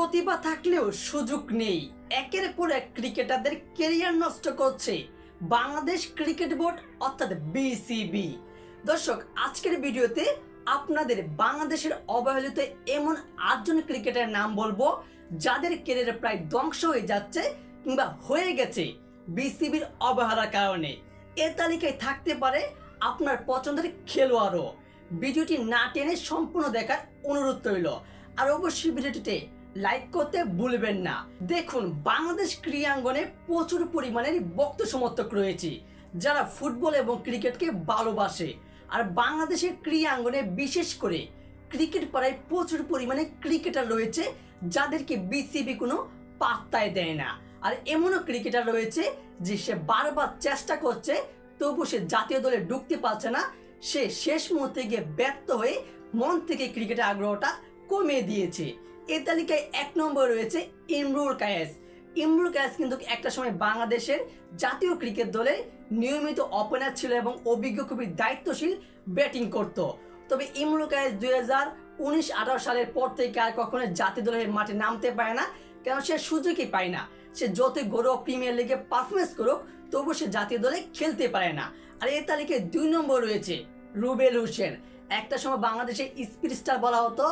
প্রতিভা থাকলেও সুযোগ নেই। একের পর এক ক্রিকেটারদের কেরিয়ার নষ্ট করছে বাংলাদেশ ক্রিকেট বোর্ড, অর্থাৎ বিসিবি দর্শক, আজকের ভিডিওতে আপনাদের বাংলাদেশের অবহেলিত এমন আটজন ক্রিকেটারের নাম বলব, যাদের কেরিয়ার প্রায় ধ্বংস হয়ে যাচ্ছে কিংবা হয়ে গেছে বিসিবির অবহেলার কারণে। এ তালিকায় থাকতে পারে আপনার পছন্দের খেলোয়াড়ও। ভিডিওটি না টেনে সম্পূর্ণ দেখার অনুরোধ রইল। আর অবশ্যই ভিডিওটিতে লাইক করতে ভুলবেন না। দেখুন, বাংলাদেশ ক্রীড়াঙ্গনে প্রচুর পরিমাণের ভক্ত সমর্থক রয়েছে, যারা ফুটবল এবং ক্রিকেটকে ভালোবাসে। আর বাংলাদেশের ক্রীড়াঙ্গনে বিশেষ করে ক্রিকেট পাড়ায় প্রচুর পরিমাণে ক্রিকেটার রয়েছে, যাদেরকে বিসিবি কোনো পাত্তায় দেয় না। আর এমনও ক্রিকেটার রয়েছে যে সে বারবার চেষ্টা করছে তবু সে জাতীয় দলে ঢুকতে পারছে না। সে শেষ মুহূর্তে গিয়ে ব্যর্থ হয়ে মন থেকে ক্রিকেটের আগ্রহটা কমিয়ে দিয়েছে। এ তালিকায় এক নম্বর রয়েছে ইমরুল কায়েস। ইমরুল কায়েস কিন্তু একটা সময় বাংলাদেশের জাতীয় ক্রিকেট দলে নিয়মিত ওপেনার ছিল এবং অভিজ্ঞ, খুবই দায়িত্বশীল ব্যাটিং করত। তবে ইমরুল কায়েস দুই হাজার উনিশ আঠারো সালের পর থেকে আর কখনো জাতীয় দলের মাঠে নামতে পারে না, কেন সে সুযোগই পায় না। সে যতই ঘরোয়া প্রিমিয়ার লিগে পারফরমেন্স করুক তবু সে জাতীয় দলে খেলতে পারে না। আর এই তালিকায় দুই নম্বর রয়েছে রুবেল হোসেন। একটা সময় বাংলাদেশের স্পিড স্টার বলা হতো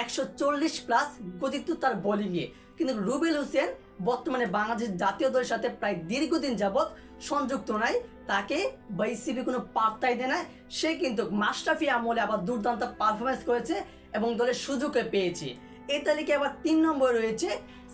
একশো চল্লিশ প্লাস গতিত্ব তার বোলিংয়ে কিন্তু রুবেল হোসেন বর্তমানে বাংলাদেশ জাতীয় দলের সাথে প্রায় দীর্ঘদিন যাবৎ সংযুক্ত নাই তাকে বিসিবি কোনো পাত্তাই দেয় না সে কিন্তু মাস্টাফি আমলে আবার দুর্দান্ত পারফরমেন্স করেছে এবং দলের সুযোগও পেয়েছে। এই তালিকায় আবার তিন নম্বর রয়েছে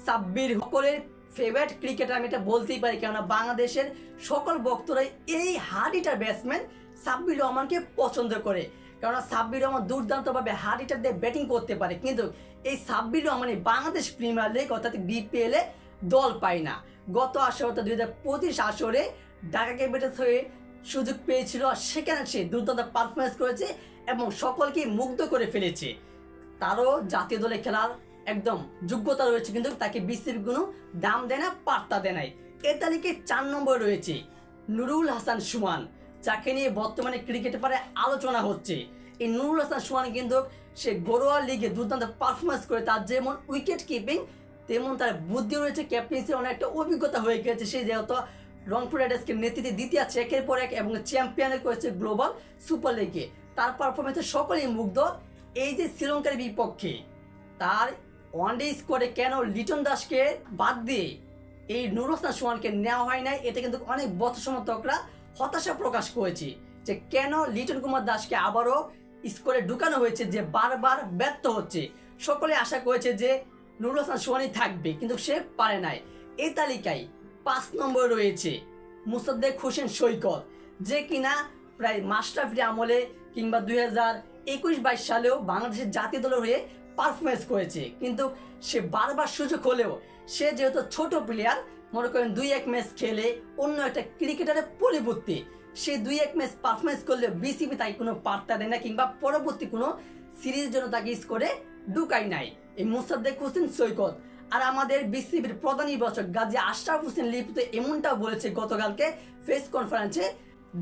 সাব্বির সকলের ফেভারিট ক্রিকেটার আমি এটা বলতেই পারি, কেননা বাংলাদেশের সকল ভক্তরাই এই হার্ডিটার ব্যাটসম্যান সাব্বির রহমানকে পছন্দ করে। কেননা সাব্বির রহমান দুর্দান্তভাবে হার্ডিটার দিয়ে ব্যাটিং করতে পারে। কিন্তু এই সাব্বির রহমানই বাংলাদেশ প্রিমিয়ার লিগ অর্থাৎ বিপিএল দল পায় না। গত আসর অর্থাৎ দুই হাজার পঁচিশ আসরে ঢাকা ক্যাপিটালস হয়ে সুযোগ পেয়েছিল আর সেখানে সে দুর্দান্ত পারফরমেন্স করেছে এবং সকলকে মুগ্ধ করে ফেলেছে। তারও জাতীয় দলে খেলার একদম যোগ্যতা রয়েছে, কিন্তু তাকে বিসিবি কোনো দাম দেয় না, পাত্তা দেয় নাই। এ তালিকায় চার নম্বর রয়েছে নুরুল হাসান সুমান। যাকে নিয়ে বর্তমানে ক্রিকেটে পারে আলোচনা হচ্ছে। এই নুরুল হাসান সুমান কিন্তু সে ঘরোয়া লিগে দুর্দান্ত পারফরমেন্স করে, তার যেমন উইকেট কিপিং তেমন তার বুদ্ধি রয়েছে ক্যাপ্টেন্সির অনেকটা অভিজ্ঞতা হয়ে গেছে। সে যেহেতু রংপুর রাইডার্সকে নেতৃত্বে দ্বিতীয় চেকের পর এক এবং চ্যাম্পিয়নের করেছে গ্লোবাল সুপার লিগে তার পারফরমেন্সে সকলেই মুগ্ধ। এই যে শ্রীলঙ্কার বিপক্ষে, তার ওয়ানডে স্কোয়াডে কেন লিটন দাসকে বাদ দিয়ে এই নুর হোসেন সোহানকে নেওয়া হয় নাই, এটা কিন্তু অনেক বত সমর্থকরা হতাশা প্রকাশ করেছে যে কেন লিটন কুমার দাসকে আবারও স্কোরে ঢুকানো হয়েছে যে বারবার ব্যর্থ হচ্ছে। সকলে আশা করেছে যে নুরুল হাসান সোহানি থাকবে, কিন্তু সে পারে নাই। এই তালিকায় পাঁচ নম্বর রয়েছে মুসাদ্দেক হোসেন সৈকত, যে কিনা প্রায় মাস্টারফি আমলে কিংবা দুই হাজার একুশ বাইশ সালেও বাংলাদেশের জাতীয় দলের হয়ে পারফরমেন্স করেছে। কিন্তু সে বারবার সুযোগ হলেও সে যেহেতু ছোট প্লেয়ার মনে করেন দুই এক ম্যাচ খেলে অন্য একটা ক্রিকেটারের পরিবর্তে সে দুই এক ম্যাচ পারফরমেন্স করলে বিসিবি তাই কোনো পাত্তা দেয় না কিংবা পরবর্তী কোনো সিরিজের জন্য তাকে স্কোরে ঢুকাই নাই। এই মুসাদ্দেক হোসেন সৈকত আর আমাদের বিসিবির প্রধান নির্বাচক গাজী আশরাফ হোসেন লিপিত এমনটাও বলেছে গতকালকে প্রেস কনফারেন্সে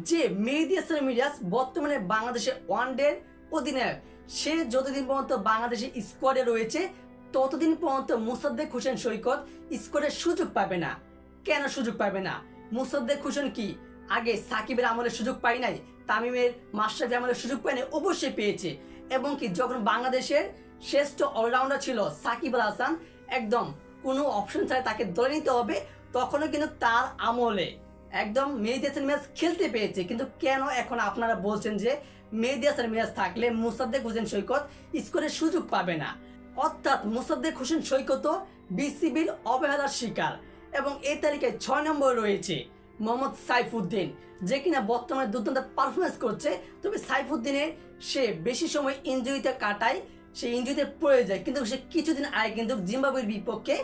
যে মেহেদি হাসান মিরাজ বর্তমানে বাংলাদেশের ওয়ানডের অধিনায়ক, সে যতদিন পর্যন্ত বাংলাদেশের স্কোয়াডে রয়েছে ততদিন পর্যন্ত মুসাদ্দেক হোসেন সৈকত স্কোয়াডের সুযোগ পাবে না। কেন সুযোগ পাবে না? মুসাদ্দেক হোসেন কি আগে সাকিবের আমলে সুযোগ পাই নাই, তামিমের মাস্টাফি আমলে সুযোগ পায় নাই, অবশ্যই পেয়েছে। এবং কি যখন বাংলাদেশের শ্রেষ্ঠ অলরাউন্ডার ছিল সাকিব আল হাসান, একদম কোনো অপশন ছাড়া তাকে ধরে নিতে হবে, তখনও কিন্তু তার আমলে একদম মেহেদি হাসান মিরাজ খেলতে পেয়েছে কিন্তু কেন এখন আপনারা বলছেন যে মেহেদি হাসান মিরাজ থাকলে মুসাদ্দেক হোসেন সৈকত স্কোরের সুযোগ পাবে না? অর্থাৎ মোসাদ্দেক হোসেন সৈকত বিসিবির অবহেলার শিকার এবং এই তালিকায় ছয় নম্বর রয়েছে মোহাম্মদ সাইফুদ্দিন, যে কিনা বর্তমানে দুর্দান্ত পারফরমেন্স করছে, তবে সাইফুদ্দিনের সে বেশি সময় ইঞ্জুরিতে কাটায়, সে ইঞ্জুরিতে পড়ে যায়, কিন্তু সে কিছুদিন আগে কিন্তু জিম্বাবুয়ের বিপক্ষে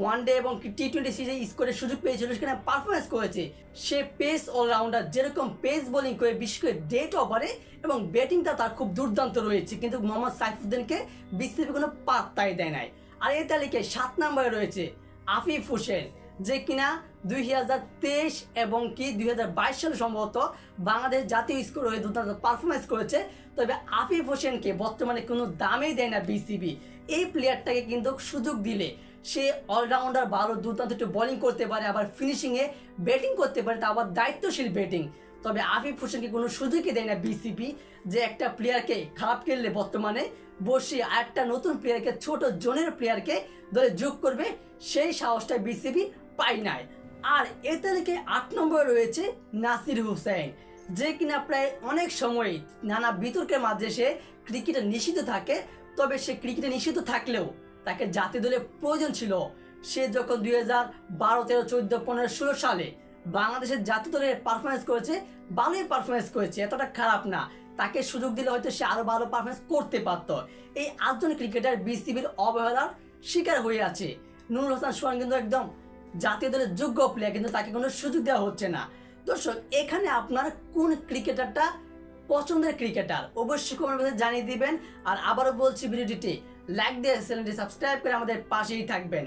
ওয়ান ডে এবং টি টোয়েন্টি সিরিজে স্কোরের সুযোগ পেয়েছিল, সেখানে পারফরমেন্স করেছে। সে পেস অলরাউন্ডার যেরকম পেস বোলিং করে, বিশেষ করে ডেট ওভারে এবং ব্যাটিংটা তার খুব দুর্দান্ত রয়েছে। কিন্তু মোহাম্মদ সাইফুদ্দিনকে বিসিবি কোনো পাত্তাই দেয় নাই। আর এই তালিকায় সাত নম্বরে রয়েছে আফিফ হোসেন, যে কিনা দুই হাজার তেইশ এবং কি দুই হাজার বাইশ সালে সম্ভবত বাংলাদেশ জাতীয় স্কোর হয়ে দুর্দান্ত পারফরমেন্স করেছে। তবে আফিফ হোসেনকে বর্তমানে কোনো দামেই দেয় না বিসিবি এই প্লেয়ারটাকে কিন্তু সুযোগ দিলে সে অলরাউন্ডার ভালো দুর্দান্ত একটু বোলিং করতে পারে, আবার ফিনিশিংয়ে ব্যাটিং করতে পারে, তা আবার দায়িত্বশীল ব্যাটিং তবে আফিফ হোসেনকে কোনো সুযোগই দেয় না বিসিবি যে একটা প্লেয়ারকে খারাপ খেললে বর্তমানে বসে একটা নতুন প্লেয়ারকে ছোট জোনের প্লেয়ারকে দলে যোগ করবে, সেই সাহসটা বিসিবি পাই নাই। আর এ তালিকে আট নম্বরে রয়েছে নাসির হুসেন, যে কিনা প্রায় অনেক সময় নানা বিতর্কের মাঝে সে ক্রিকেটে নিষিদ্ধ থাকে, তবে সে ক্রিকেটে নিষিদ্ধ থাকলেও তাকে জাতীয় দলে প্রয়োজন ছিল। সে যখন দুই হাজার বারো, তেরো, চোদ্দ, পনেরো, ষোলো সালে বাংলাদেশের জাতীয় দলের পারফরমেন্স করেছে ভালোই পারফরমেন্স করেছে, এতটা খারাপ না। তাকে সুযোগ দিলে হয়তো সে আরও ভালো পারফরমেন্স করতে পারত। এই আটজন ক্রিকেটার বিসিবির অবহেলার শিকার হয়ে আছে। নুরুল হাসান সোহান কিন্তু একদম জাতীয় দলের যোগ্য প্লেয়ার কিন্তু তাকে কোনো সুযোগ দেওয়া হচ্ছে না। দর্শক, এখানে আপনার কোন ক্রিকেটারটা পছন্দের ক্রিকেটার। অবশ্যই কমেন্ট বক্সে জানিয়ে দিবেন। আর আবারও বলছি ভিডিওটিতে লাইক দিয়ে চ্যানেলটি সাবস্ক্রাইব করে আমাদের পাশেই থাকবেন।